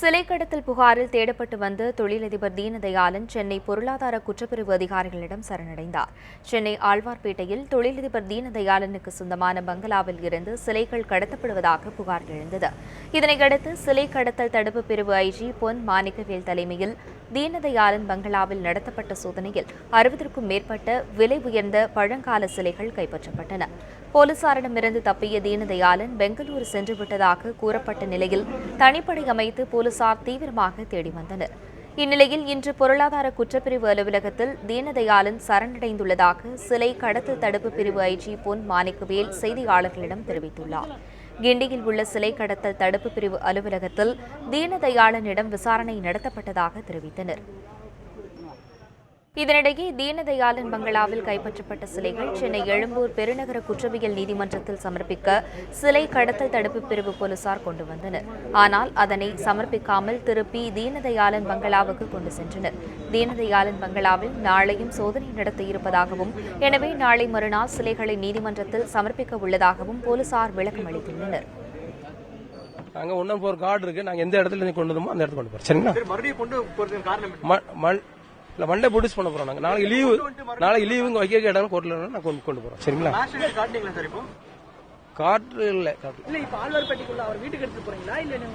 சிலை கடத்தல் புகாரில் தேடப்பட்டு வந்த தொழிலதிபர் தீனதயாளன் சென்னை பொருளாதார குற்றப்பிரிவு அதிகாரிகளிடம் சரணடைந்தார். சென்னை ஆழ்வார்பேட்டையில் தொழிலதிபர் தீனதயாளனுக்கு சொந்தமான பங்களாவில் இருந்து சிலைகள் கடத்தப்படுவதாக புகார் எழுந்தது. இதனையடுத்து சிலை கடத்தல் தடுப்பு பிரிவு ஐஜி பொன் மாணிக்கவேல் தலைமையில் தீனதயாளன் பங்களாவில் நடத்தப்பட்ட சோதனையில் அறுபதற்கும் மேற்பட்ட விலை உயர்ந்த பழங்கால சிலைகள் கைப்பற்றப்பட்டன. போலீசாரிடமிருந்து தப்பிய தீனதயாளன் பெங்களூரு சென்று விட்டதாக கூறப்பட்ட நிலையில் தனிப்படை அமைத்து போலீஸ் போலீசார் தீவிரமாக தேடி வந்தனர். இந்நிலையில் இன்று பொருளாதார குற்றப்பிரிவு அலுவலகத்தில் தீனதயாளன் சரணடைந்துள்ளதாக சிலை கடத்தல் தடுப்பு பிரிவு ஐஜி பொன் மாணிக்கவேல் செய்தியாளர்களிடம் தெரிவித்துள்ளார். கிண்டியில் உள்ள சிலை கடத்தல் தடுப்பு பிரிவு அலுவலகத்தில் தீனதயாளனிடம் விசாரணை நடத்தப்பட்டதாக தெரிவித்தனர். இதனிடையே தீனதயாளன் பங்களாவில் கைப்பற்றப்பட்ட சிலைகள் சென்னை எழும்பூர் பெருநகர குற்றவியல் நீதிமன்றத்தில் சமர்ப்பிக்க சிலை கடத்தல் தடுப்பு பிரிவு போலீசார் கொண்டு வந்தனர். ஆனால் அதனை சமர்ப்பிக்காமல் திருப்பி தீனதயாளன் பங்களாவுக்கு கொண்டு சென்றனர். தீனதயாளன் பங்களாவில் நாளையும் சோதனை நடத்த இருப்பதாகவும் எனவே நாளை மறுநாள் சிலைகளை நீதிமன்றத்தில் சமர்ப்பிக்க உள்ளதாகவும் போலீசார் விளக்கம் அளித்துள்ளனர். நாங்க ஒன்னும் போற கார்டு இருக்கு. நாங்க எந்த இடத்துல கொண்டு வந்தோமோ அந்த இடத்துக்கு கொண்டு போறோம். சரிங்களா? சரி மறுபடியும் கொண்டு போறதுக்கு காரணம் இல்ல மண்டே ப்ரொடியூஸ் பண்ண போறோம் நாங்க. நாளைக்கு லீவு நாளைக்கு லீவு இங்க வைக்க இடம் கோர்ட்ல நான் கொண்டு கொண்டு போறோம். சரிங்களா? காற்று இல்ல காற்று இல்ல. வீட்டுக்கு எடுத்து போறீங்களா? இல்ல நீங்க